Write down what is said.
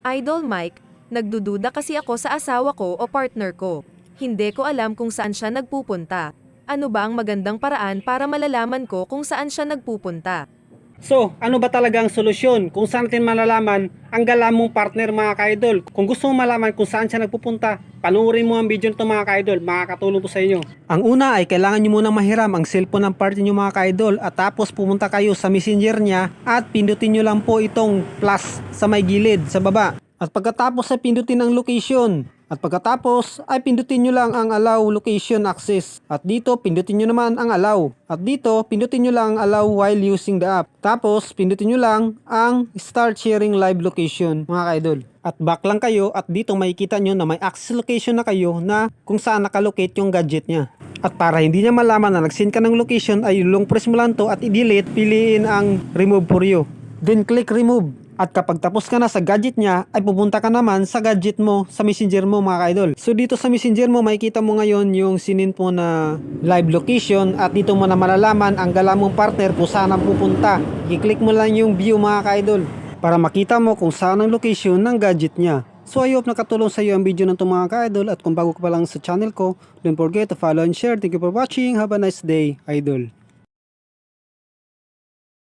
Idol Mike, nagdududa kasi ako sa asawa ko o partner ko. Hindi ko alam kung saan siya nagpupunta. Ano ba ang magandang paraan para malalaman ko kung saan siya nagpupunta? So, ano ba talaga ang solusyon? Kung saan natin malalaman ang gala mong partner mga ka-idol? Kung gusto mo malaman kung saan siya nagpupunta, panuorin mo ang video nito mga ka-idol. Makakatulong to sa inyo. Ang una ay kailangan nyo munang mahiram ang cellphone ng partner nyo mga ka-idol at tapos pumunta kayo sa messenger niya at pindutin nyo lang po itong plus sa may gilid sa baba. At pagkatapos ay pindutin ang location. At pagkatapos ay pindutin nyo lang ang allow location access. At dito pindutin nyo naman ang allow. At dito pindutin nyo lang ang allow while using the app. Tapos pindutin nyo lang ang start sharing live location mga kaidol. At back lang kayo at dito makikita nyo na may access location na kayo na kung saan nakalocate yung gadget niya. At para hindi niya malaman na nag-send ka ng location ay long press mo lang to at i-delete, piliin ang remove for you. Then click remove. At kapag tapos ka na sa gadget niya, ay pupunta ka naman sa gadget mo, sa messenger mo mga idol. So dito sa messenger mo, makikita mo ngayon yung sinin po na live location at dito mo na malalaman ang gala mong partner kung saan ang pupunta. I-click mo lang yung view mga idol para makita mo kung saan ang location ng gadget niya. So I hope nakatulong sa iyo ang video ng itong mga ka-idol at kung bago ka pa lang sa channel ko, don't forget to follow and share. Thank you for watching. Have a nice day, idol.